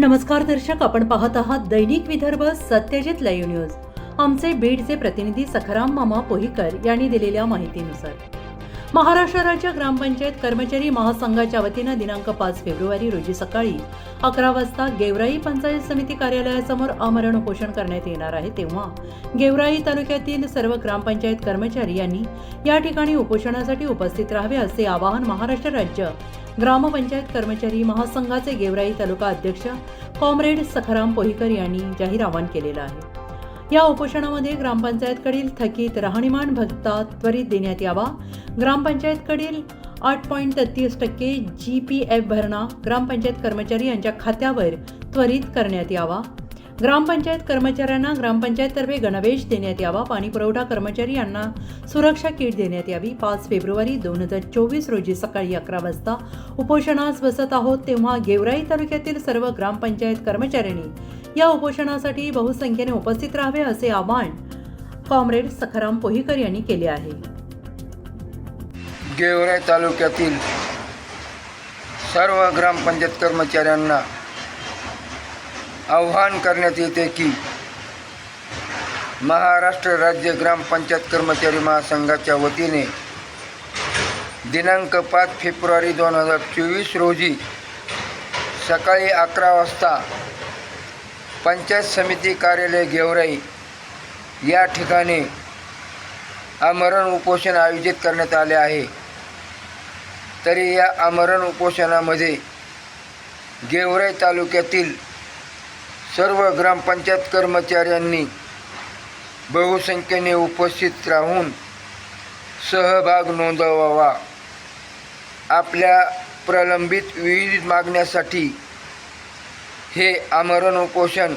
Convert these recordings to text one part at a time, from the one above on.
नमस्कार दर्शक आपण पाहत आहात दैनिक विदर्भ सत्यजित लाईव्ह न्यूज. आमचे बीडचे प्रतिनिधी सखाराम मामा पोहीकर यांनी दिलेल्या माहितीनुसार. महाराष्ट्र राज्य ग्रामपंचायत कर्मचारी महासंघाच्या वतीनं दिनांक पाच फेब्रुवारी रोजी सकाळी अकरा वाजता गेवराई पंचायत समिती कार्यालयासमोर आमरण उपोषण करण्यात येणार आहे. तेव्हा गेवराई तालुक्यातील सर्व ग्रामपंचायत कर्मचारी यांनी या ठिकाणी उपोषणासाठी उपस्थित राहावे असे आवाहन महाराष्ट्र राज्य ग्रामपंचायत कर्मचारी महासंघाचे गेवराई तालुका अध्यक्ष कॉम्रेड सखाराम पोहीकर यांनी जाहीर आवाहन केलेलं आहे. या उपोषणामध्ये ग्रामपंचायतकडील थकीत राहणीमान भत्ता त्वरित देण्यात यावा. ग्रामपंचायतकडील आठ पॉईंट तेहतीस टक्के जी पी एफ भरणा ग्रामपंचायत कर्मचारी यांच्या खात्यावर त्वरित करण्यात यावा. ग्रामपंचायत कर्मचाऱ्यांना ग्रामपंचायततर्फे गणवेश देण्यात यावा. पाणी पुरवठा कर्मचारी यांना सुरक्षा किट देण्यात यावी. पाच फेब्रुवारी दोन हजार चोवीस रोजी सकाळी अकरा वाजता उपोषणास बसत आहोत तेव्हा गेवराई तालुक्यातील सर्व ग्रामपंचायत कर्मचाऱ्यांनी या उपोषणासाठी बहुसंख्येने उपस्थित राहावे असे आवाहन कॉम्रेड सखाराम पोहीकर यांनी केले आहे. गेवराई तालुक्यातील सर्व ग्रामपंचायत कर्मचाऱ्यांना आव्हान करण्यात येते की महाराष्ट्र राज्य ग्रामपंचायत कर्मचारी महासंघाच्या वतीने दिनांक पाच फेब्रुवारी दोन हजार चोवीस रोजी सकाळी अकरा वाजता पंचायत समिती कार्यालय गेवराई या ठिकाणी आमरण उपोषण आयोजित करण्यात आले आहे. तरी या आमरण उपोषणामध्ये गेवराई तालुक्यातील सर्व ग्रामपंचायत कर्मचाऱ्यांनी बहुसंख्येने उपस्थित राहून सहभाग नोंदवावा. आपल्या प्रलंबित विविध मागण्यासाठी हे आमरण उपोषण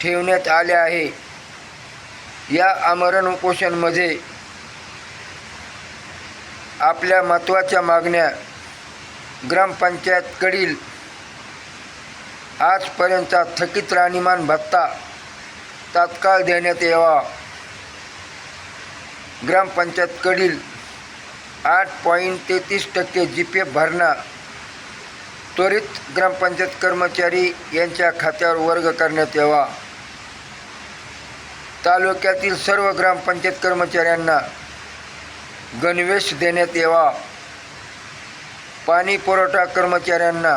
ठेवण्यात आले आहे. या आमरण उपोषणमध्ये आपल्या महत्त्वाच्या मागण्या ग्रामपंचायतकडील आजपर्यंतचा थकीत राहणीमान भत्ता तात्काळ देण्यात यावा. ग्रामपंचायतकडील आठ पॉईंट तेहतीस टक्के जी पी एफ भरणा त्वरित ग्रामपंचायत कर्मचारी यांच्या खात्यावर वर्ग करण्यात यावा. तालुक्यातील सर्व ग्रामपंचायत कर्मचाऱ्यांना गणवेश देण्यात यावा. पाणी पुरवठा कर्मचाऱ्यांना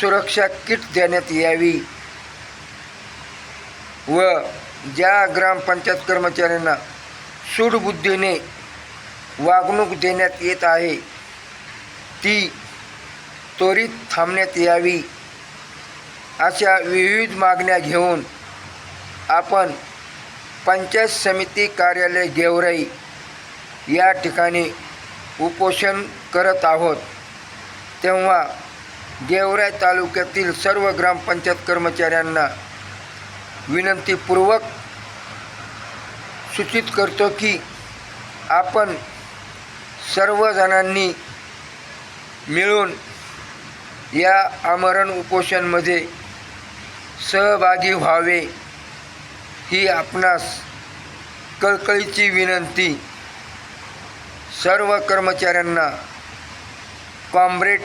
सुरक्षा किट देण्यात यावी. व ज्या ग्रामपंचायत कर्मचाऱ्यांना सूडबुद्धीने वागणूक देण्यात येत आहे ती त्वरित थांबण्यात यावी अशा विविध मागण्या घेऊन आपण पंचायत समिती कार्यालय गेवराई या ठिकाणी उपोषण करत आहोत. तेव्हा गेवराई तालुक्यातील सर्व ग्रामपंचायत कर्मचाऱ्यांना विनंतीपूर्वक सूचित करतो की आपण सर्वजणांनी मिळून या आमरण उपोषणमध्ये सहभागी व्हावे ही आपणास कळकळीची विनंती. सर्व कर्मचाऱ्यांना कॉम्रेड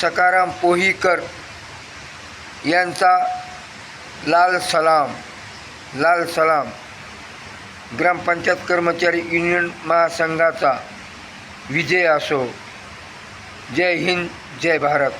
सकाराम पोहीकर यांचा लाल सलाम लाल सलाम. ग्रामपंचायत कर्मचारी युनियन महासंघाचा विजय असो. जय हिंद जय भारत.